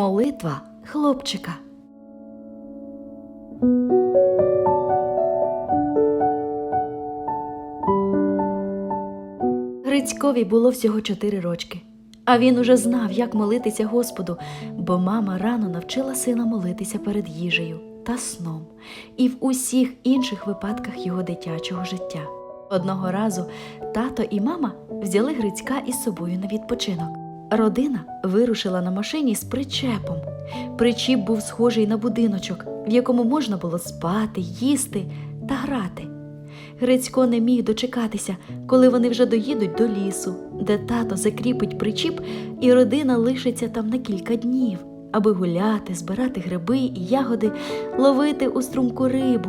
Молитва хлопчика. Грицькові було всього чотири рочки, а він уже знав, як молитися Господу, бо мама рано навчила сина молитися перед їжею та сном і в усіх інших випадках його дитячого життя. Одного разу тато і мама взяли Грицька із собою на відпочинок. Родина вирушила на машині з причепом. Причіп був схожий на будиночок, в якому можна було спати, їсти та грати. Грицько не міг дочекатися, коли вони вже доїдуть до лісу, де тато закріпить причіп, і родина лишиться там на кілька днів, аби гуляти, збирати гриби і ягоди, ловити у струмку рибу.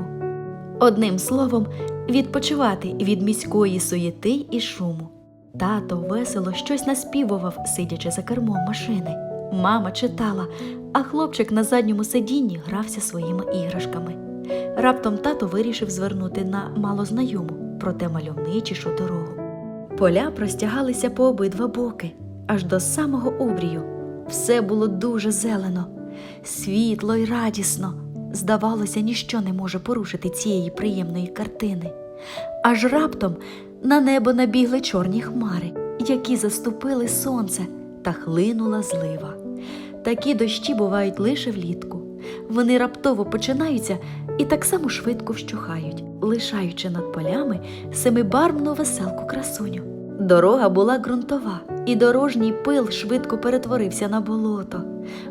Одним словом, відпочивати від міської суєти і шуму. Тато весело щось наспівував, сидячи за кермом машини. Мама читала, а хлопчик на задньому сидінні грався своїми іграшками. Раптом тато вирішив звернути на малознайому, проте мальовничішу дорогу. Поля простягалися по обидва боки, аж до самого обрію. Все було дуже зелено, світло й радісно. Здавалося, ніщо не може порушити цієї приємної картини. Аж раптом на небо набігли чорні хмари, які заступили сонце та хлинула злива. Такі дощі бувають лише влітку. Вони раптово починаються і так само швидко вщухають, лишаючи над полями семибарвну веселку красуню. Дорога була ґрунтова, і дорожній пил швидко перетворився на болото.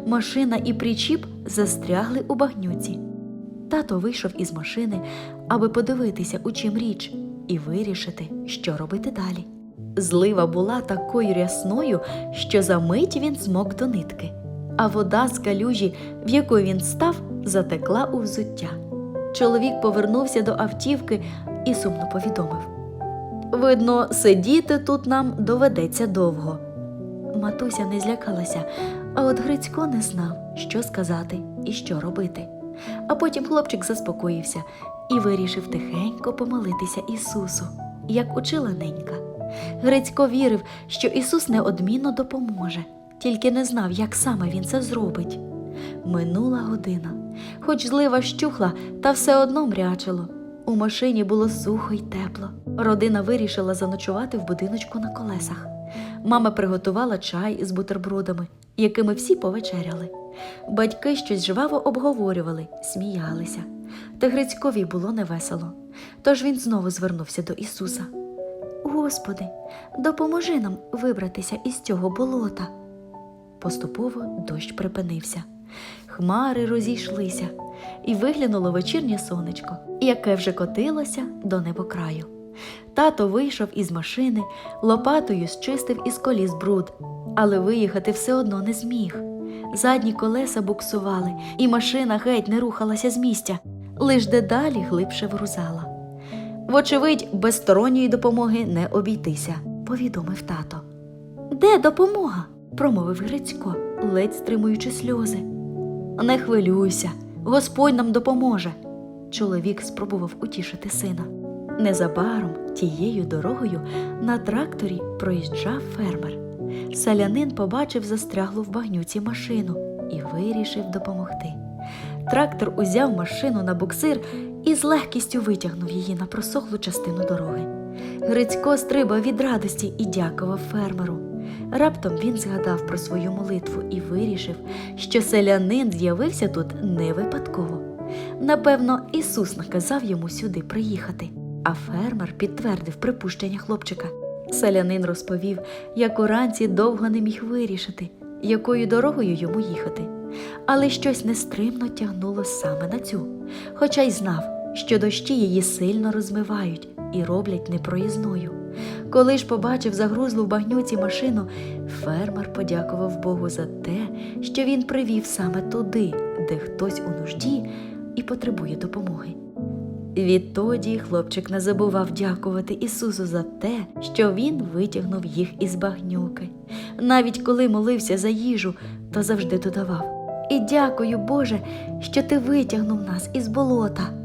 Машина і причіп застрягли у багнюці. Тато вийшов із машини, аби подивитися, у чим річ, і вирішити, що робити далі. Злива була такою рясною, що за мить він змок до нитки, а вода з калюжі, в яку він став, затекла у взуття. Чоловік повернувся до автівки і сумно повідомив: Видно, сидіти тут нам доведеться довго. Матуся не злякалася, а от Грицько не знав, що сказати і що робити. А потім хлопчик заспокоївся і вирішив тихенько помолитися Ісусу, як учила ненька. Грицько вірив, що Ісус неодмінно допоможе, тільки не знав, як саме він це зробить. Минула година, хоч злива щухла, та все одно мрячило. У машині було сухо й тепло. Родина вирішила заночувати в будиночку на колесах. Мама приготувала чай із бутербродами, якими всі повечеряли. Батьки щось жваво обговорювали, сміялися. Та Грицькові було невесело. Тож він знову звернувся до Ісуса. Господи, допоможи нам вибратися із цього болота. Поступово дощ припинився. Хмари розійшлися, і виглянуло вечірнє сонечко, яке вже котилося до небокраю. Тато вийшов із машини, лопатою зчистив із коліс бруд, але виїхати все одно не зміг. Задні колеса буксували, і машина геть не рухалася з місця, лиш дедалі глибше врузала. Вочевидь, без сторонньої допомоги не обійтися, повідомив тато. Де допомога? промовив Грицько, ледь стримуючи сльози. Не хвилюйся, Господь нам допоможе. Чоловік спробував утішити сина. Незабаром тією дорогою на тракторі проїжджав фермер. Селянин побачив застряглу в багнюці машину і вирішив допомогти. Трактор узяв машину на буксир і з легкістю витягнув її на просохлу частину дороги. Грицько стрибав від радості і дякував фермеру. Раптом він згадав про свою молитву і вирішив, що селянин з'явився тут не випадково. Напевно, Ісус наказав йому сюди приїхати, а фермер підтвердив припущення хлопчика. Селянин розповів, як уранці довго не міг вирішити, якою дорогою йому їхати, але щось нестримно тягнуло саме на цю, хоча й знав, що дощі її сильно розмивають і роблять непроїзною. Коли ж побачив загрузлу в багнюці машину, фермер подякував Богу за те, що він привів саме туди, де хтось у нужді і потребує допомоги. Відтоді хлопчик не забував дякувати Ісусу за те, що Він витягнув їх із багнюки. Навіть коли молився за їжу, то завжди додавав І дякую, Боже, що ти витягнув нас із болота.